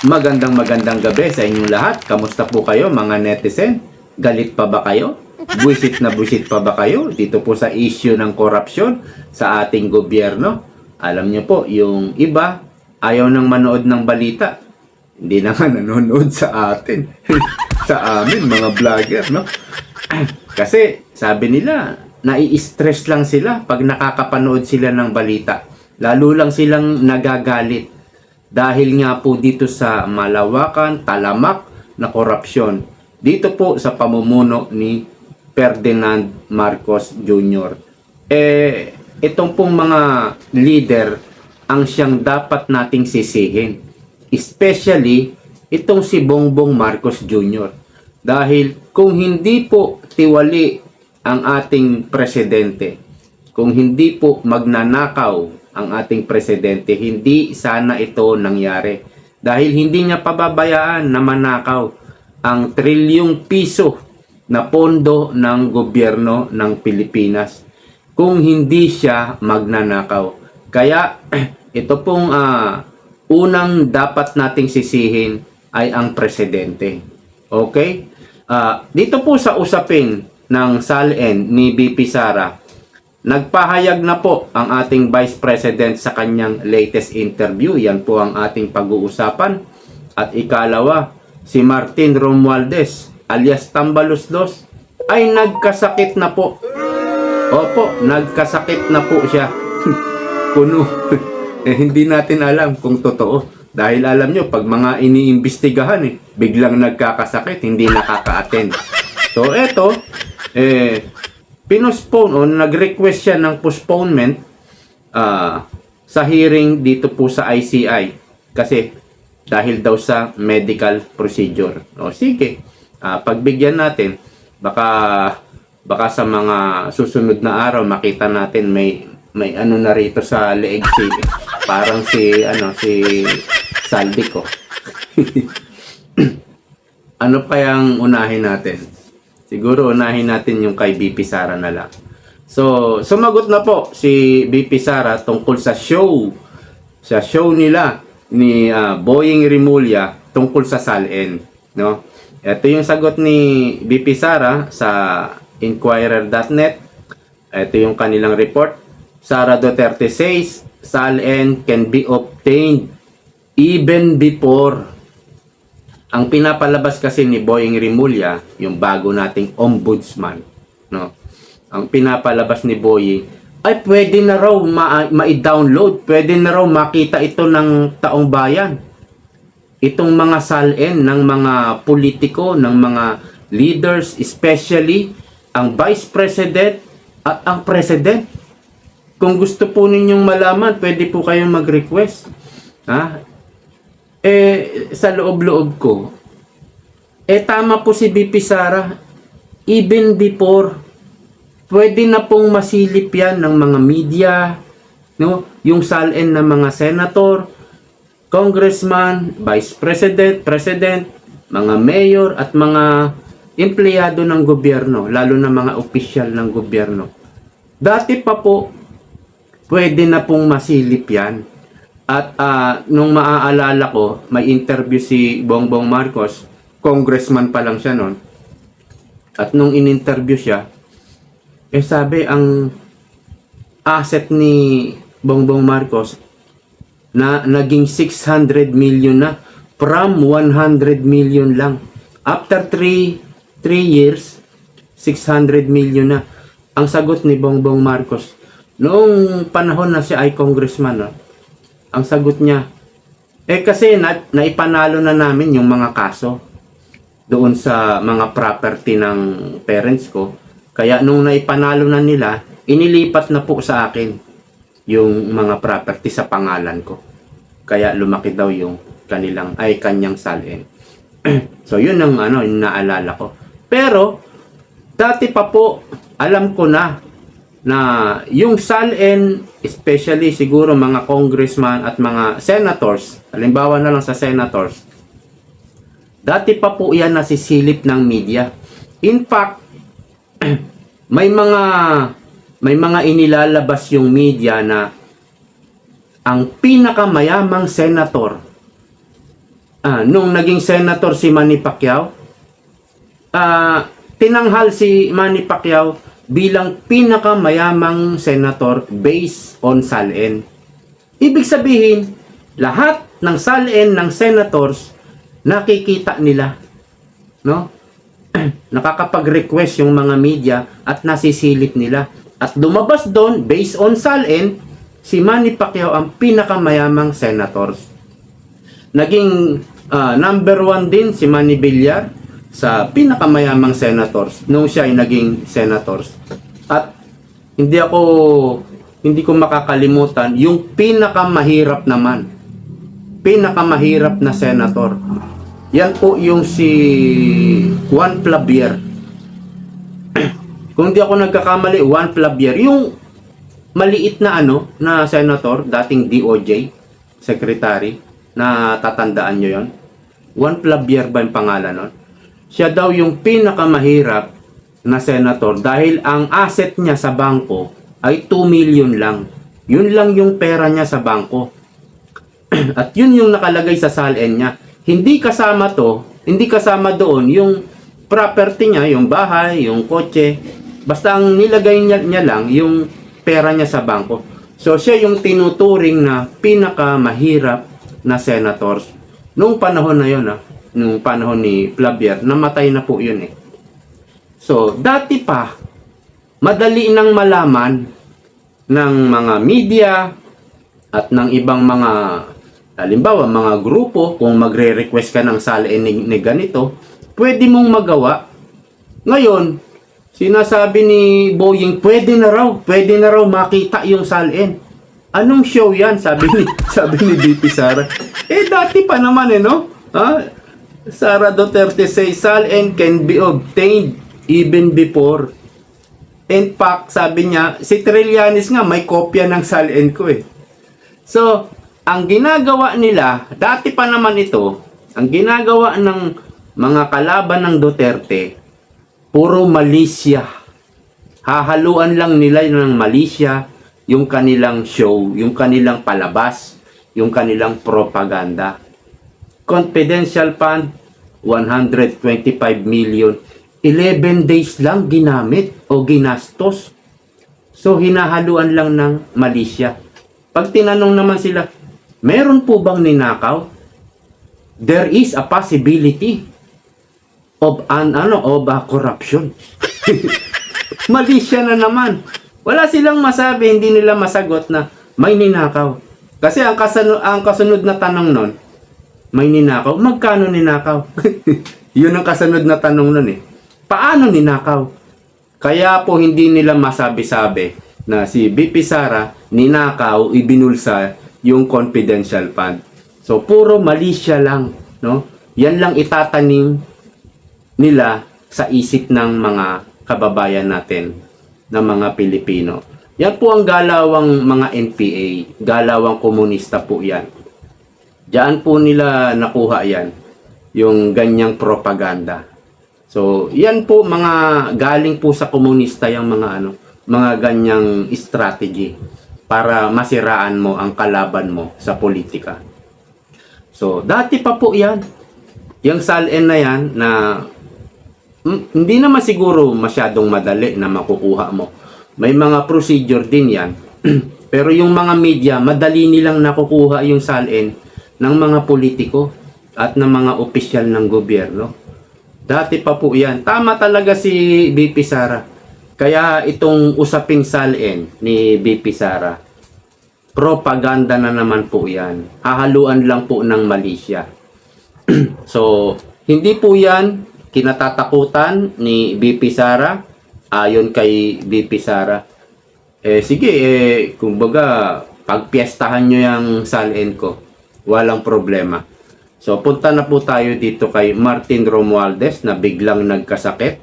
Magandang magandang gabi sa inyong lahat. Kamusta po kayo mga netizen? Galit pa ba kayo? Buisit na buisit pa ba kayo dito po sa issue ng korupsyon sa ating gobyerno? Alam niyo po, yung iba ayaw nang manood ng balita. Hindi na nga nanonood sa atin. sa amin, mga vlogger, no? Kasi sabi nila, nai-stress lang sila pag nakakapanood sila ng balita. Lalo lang silang nagagalit dahil nga po dito sa malawakan, talamak na korupsyon. Dito po sa pamumuno ni Ferdinand Marcos Jr. Eh, itong pong mga leader ang siyang dapat nating sisihin. Especially itong si Bongbong Marcos Jr. Dahil kung hindi po tiwali ang ating presidente, kung hindi po magnanakaw ang ating presidente, hindi sana ito nangyari. Dahil hindi niya pababayaan na manakaw ang trilyong piso na pondo ng gobyerno ng Pilipinas kung hindi siya magnanakaw. Kaya ito pong ah, unang dapat nating sisihin ay ang presidente. Okay? Ah, dito po sa usapin ng SALN ni BP Sara, Nagpahayag na po ang ating Vice President sa kanyang latest interview. Yan po ang ating pag-uusapan. At ikalawa, si Martin Romualdez alias Tambaluslos ay nagkasakit na po. Opo, nagkasakit na po siya. Kuno. eh, hindi natin alam kung totoo. Dahil alam nyo, pag mga iniimbestigahan, eh, biglang nagkakasakit, hindi nakaka-attend. So, eto, eh, pinospone o nag-request siya ng postponement ah, sa hearing dito po sa ICI kasi dahil daw sa medical procedure. O sige, ah, pagbigyan natin baka baka sa mga susunod na araw makita natin may may ano na rito sa leeg si parang si ano si Saldi ko. ano kayang unahin natin? Siguro unahin natin yung kay BP Sara na lang. So, sumagot na po si BP Sara tungkol sa show. Sa show nila ni ah, Boying Rimulya tungkol sa SALN. No? Ito yung sagot ni BP Sara sa Inquirer.net. Ito yung kanilang report. Sara Duterte says SALN can be obtained even before ang pinapalabas kasi ni Boying Rimulya, yung bago nating ombudsman, no? Ang pinapalabas ni Boying ay pwede na raw ma- ma-download, pwede na raw makita ito ng taong bayan. Itong mga salin ng mga politiko, ng mga leaders, especially ang Vice President at ang President. Kung gusto po ninyong malaman, pwede po kayong mag-request. Ha? Eh sa loob-loob ko eh tama po si BP Sara. Even before pwede na pong masilip yan ng mga media no? Yung salin ng mga senator congressman vice president president mga mayor at mga empleyado ng gobyerno lalo na mga opisyal ng gobyerno. Dati pa po pwede na pong masilip yan at ah, nung maaalala ko, may interview si Bongbong Marcos, congressman pa lang siya noon. At nung in-interview siya, eh sabi ang asset ni Bongbong Marcos na naging 600 million na from 100 million lang. After 3 3 years, 600 million na. Ang sagot ni Bongbong Marcos noong panahon na siya ay congressman, no? Ang sagot niya, eh kasi na, naipanalo na namin yung mga kaso doon sa mga property ng parents ko. Kaya nung naipanalo na nila, inilipat na po sa akin yung mga property sa pangalan ko. Kaya lumaki daw yung kanilang, ay kanyang salin. so yun ang ano, yung naalala ko. Pero, dati pa po, alam ko na na yung SALN, especially siguro mga congressman at mga senators, halimbawa na lang sa senators, dati pa po yan nasisilip ng media. In fact, may mga may mga inilalabas yung media na ang pinakamayamang senator ah, nung naging senator si Manny Pacquiao, ah, tinanghal si Manny Pacquiao bilang pinakamayamang senator based on SALN. Ibig sabihin, lahat ng SALN ng senators nakikita nila. No? Nakakapag-request yung mga media at nasisilip nila. At lumabas doon, based on SALN, si Manny Pacquiao ang pinakamayamang senators. Naging ah, number one din si Manny Villar sa pinakamayamang senators nung siya ay naging senators. At hindi ako hindi ko makakalimutan yung pinakamahirap naman. Pinakamahirap na senator. Yan po yung si Juan Flavier. Kung di ako nagkakamali, Juan Flavier, yung maliit na ano, na senator, dating DOJ, secretary, na tatandaan nyo yon Juan Flavier ba yung pangalan nun? Siya daw yung pinakamahirap na senator dahil ang asset niya sa bangko ay 2 million lang. Yun lang yung pera niya sa bangko. At yun yung nakalagay sa SALN niya. Hindi kasama to, hindi kasama doon yung property niya, yung bahay, yung kotse. Basta ang nilagay niya, niya lang yung pera niya sa bangko. So siya yung tinuturing na pinakamahirap na senators. Noong panahon na yun, ah, nung panahon ni Flavier, namatay na po yun eh. So, dati pa, madali nang malaman ng mga media at ng ibang mga halimbawa mga grupo kung magre-request ka ng salin ni, ni ganito pwede mong magawa. Ngayon sinasabi ni Boying pwede na raw pwede na raw makita yung salin anong show yan? Sabi ni sabi ni BP Sara. Eh dati pa naman eh no? Ha Sara Duterte say salin can be obtained even before In fact, sabi niya, si Trillanes nga may kopya ng salin ko eh. So, ang ginagawa nila, dati pa naman ito, ang ginagawa ng mga kalaban ng Duterte, puro malisya. Hahaluan lang nila ng malisya yung kanilang show, yung kanilang palabas, yung kanilang propaganda. Confidential fund, 125 million. 11 days lang ginamit o ginastos. So, hinahaluan lang ng malisya. Pag tinanong naman sila, meron po bang ninakaw? There is a possibility of an ano of a corruption. Malisya na naman. Wala silang masabi, hindi nila masagot na may ninakaw. Kasi ang kasunod, ang kasunod na tanong nun, may ninakaw. Magkano ninakaw? Yun ang kasunod na tanong nun eh. Paano ninakaw? Kaya po hindi nila masabi-sabi na si BP Sara ninakaw, ibinulsa yung confidential fund. So puro malisya lang, no? Yan lang itatanim nila sa isip ng mga kababayan natin na mga Pilipino. Yan po ang galawang mga NPA, galawang komunista po yan. Diyan po nila nakuha yan, yung ganyang propaganda. So, yan po mga galing po sa komunista yung mga ano, mga ganyang strategy para masiraan mo ang kalaban mo sa politika. So, dati pa po yan. Yung SALN na yan na mm, hindi naman siguro masyadong madali na makukuha mo. May mga procedure din yan. Pero yung mga media, madali nilang nakukuha yung SALN ng mga politiko at ng mga opisyal ng gobyerno. Dati pa po yan. Tama talaga si BP Sara. Kaya itong usaping salin ni BP Sara, propaganda na naman po yan. Hahaluan lang po ng Malaysia. so, hindi po yan kinatatakutan ni BP Sara ayon kay BP Sara. Eh sige, eh kumbaga pagpiestahan nyo yung salin ko. Walang problema. So, punta na po tayo dito kay Martin Romualdez na biglang nagkasakit.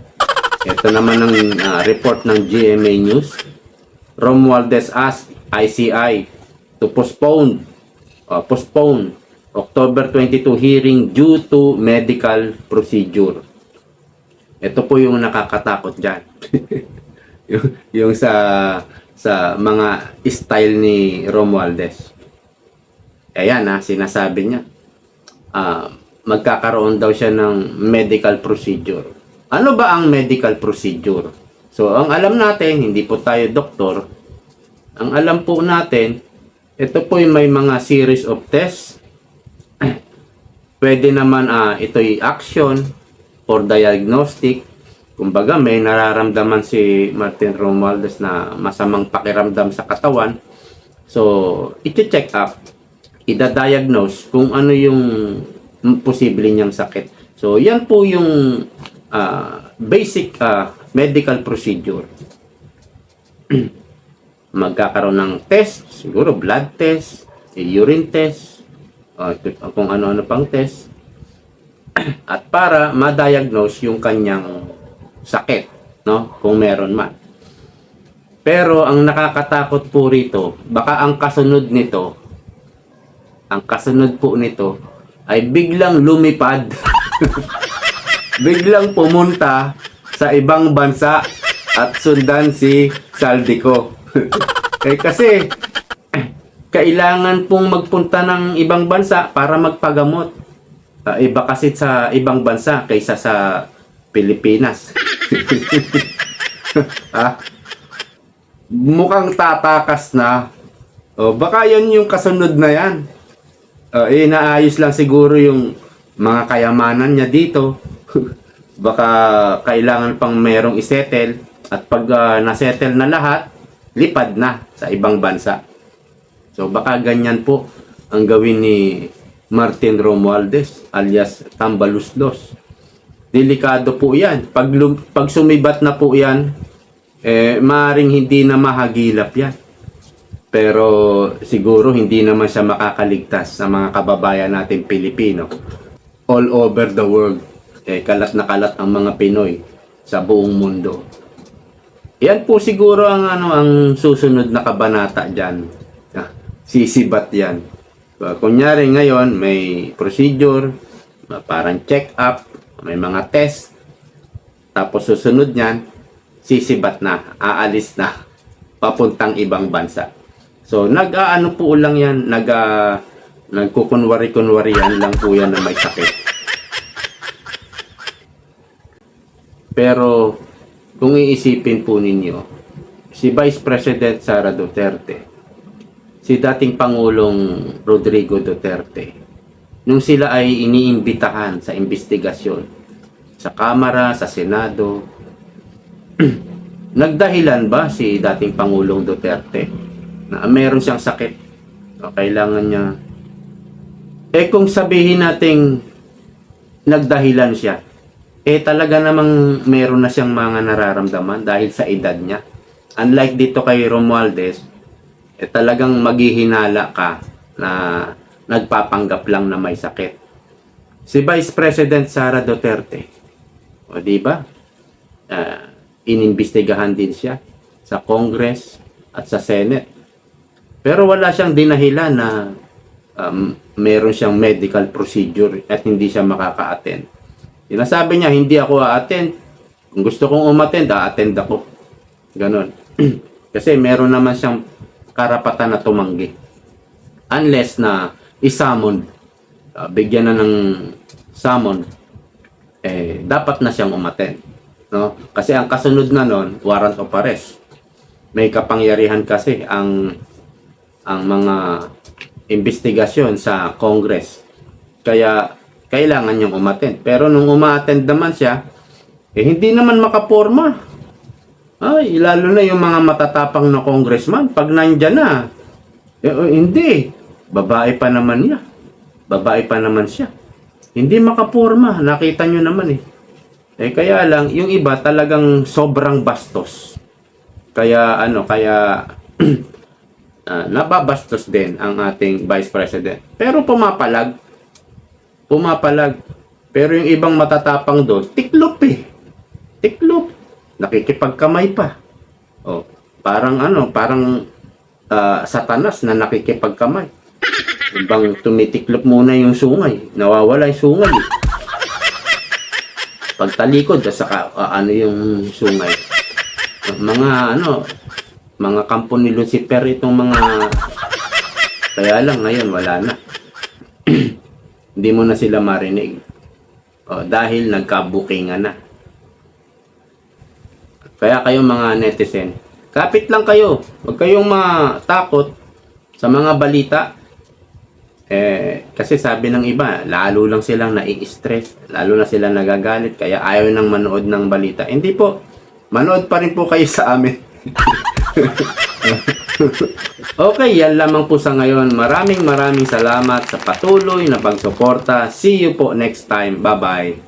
Ito naman ang ah, report ng GMA News. Romualdez asked ICI to postpone uh, postpone October 22 hearing due to medical procedure. Ito po yung nakakatakot diyan. yung, yung sa sa mga style ni Romualdez. Ayan na, sinasabi niya ah, magkakaroon daw siya ng medical procedure. Ano ba ang medical procedure? So, ang alam natin, hindi po tayo doktor. Ang alam po natin, ito po may mga series of tests. Pwede naman ah, ito'y action or diagnostic. Kumbaga, may nararamdaman si Martin Romualdez na masamang pakiramdam sa katawan. So, iti-check up, ida-diagnose kung ano yung posible niyang sakit. So, yan po yung ah, basic ah, medical procedure. Magkakaroon ng test, siguro blood test, urine test, ah, kung ano-ano pang test. At para ma-diagnose yung kanyang sakit, no? Kung meron man. Pero ang nakakatakot po rito, baka ang kasunod nito, ang kasunod po nito ay biglang lumipad. biglang pumunta sa ibang bansa at sundan si Saldico. eh kasi kailangan pong magpunta ng ibang bansa para magpagamot. Ah, iba kasi sa ibang bansa kaysa sa Pilipinas. ah, mukhang tatakas na. O, baka yan yung kasunod na yan. Uh, inaayos lang siguro yung mga kayamanan niya dito. baka kailangan pang merong isettle at pag ah, nasettle na lahat, lipad na sa ibang bansa. So baka ganyan po ang gawin ni Martin Romualdez alias Tambaluslos. Delikado po yan. Pag, pag sumibat na po yan, eh, maaring hindi na mahagilap yan. Pero siguro hindi naman siya makakaligtas sa mga kababayan natin Pilipino. All over the world, eh, kalat na kalat ang mga Pinoy sa buong mundo. Yan po siguro ang ano ang susunod na kabanata diyan. Ah, sisibat 'yan. Uh, kunyari ngayon may procedure, ah, parang check up, may mga test. Tapos susunod niyan, sisibat na, aalis na papuntang ibang bansa. So nag-aano po lang 'yan, nag uh, nagkukunwari-kunwari yan lang po yan na may sakit. Pero kung iisipin po ninyo, si Vice President Sara Duterte, si dating Pangulong Rodrigo Duterte, nung sila ay iniimbitahan sa investigasyon sa Kamara, sa Senado, nagdahilan ba si dating Pangulong Duterte na meron siyang sakit o kailangan niya eh kung sabihin nating nagdahilan siya eh talaga namang meron na siyang mga nararamdaman dahil sa edad niya. Unlike dito kay Romualdez, eh talagang maghihinala ka na nagpapanggap lang na may sakit. Si Vice President Sara Duterte, o di ba? Uh, inimbestigahan din siya sa Congress at sa Senate. Pero wala siyang dinahilan na um, meron siyang medical procedure at hindi siya makaka-attend. Sinasabi niya, hindi ako a-attend. Kung gusto kong umattend, a-attend ako. Ganon. Kasi meron naman siyang karapatan na tumanggi. Unless na isamon, uh, bigyan na ng summon, eh, dapat na siyang umattend. No? Kasi ang kasunod na nun, warrant of arrest. May kapangyarihan kasi ang ang mga investigasyon sa Congress. Kaya kailangan niyang umattend. Pero nung umattend naman siya, eh hindi naman makaporma. Ay, lalo na yung mga matatapang na congressman, pag nandyan na, eh, oh, hindi. Babae pa naman niya. Babae pa naman siya. Hindi makaporma. Nakita nyo naman eh. Eh kaya lang, yung iba talagang sobrang bastos. Kaya ano, kaya uh, nababastos din ang ating Vice President. Pero pumapalag pumapalag. Pero yung ibang matatapang doon, tiklop eh. Tiklop. Nakikipagkamay pa. Oh, parang ano, parang uh, satanas na nakikipagkamay. Ibang tumitiklop muna yung sungay. Nawawala yung sungay. Eh. Pagtalikod, saka uh, ano yung sungay. Mga ano, mga kampo ni Lucifer itong mga kaya lang ngayon wala na. hindi mo na sila marinig. O, dahil nagka-bookingan na. Kaya kayo mga netizen, kapit lang kayo. Huwag kayong matakot sa mga balita. Eh, kasi sabi ng iba, lalo lang silang nai-stress, lalo na silang nagagalit, kaya ayaw nang manood ng balita. Hindi po, manood pa rin po kayo sa amin. okay, yan lamang po sa ngayon. Maraming maraming salamat sa patuloy na pagsuporta. See you po next time. Bye-bye.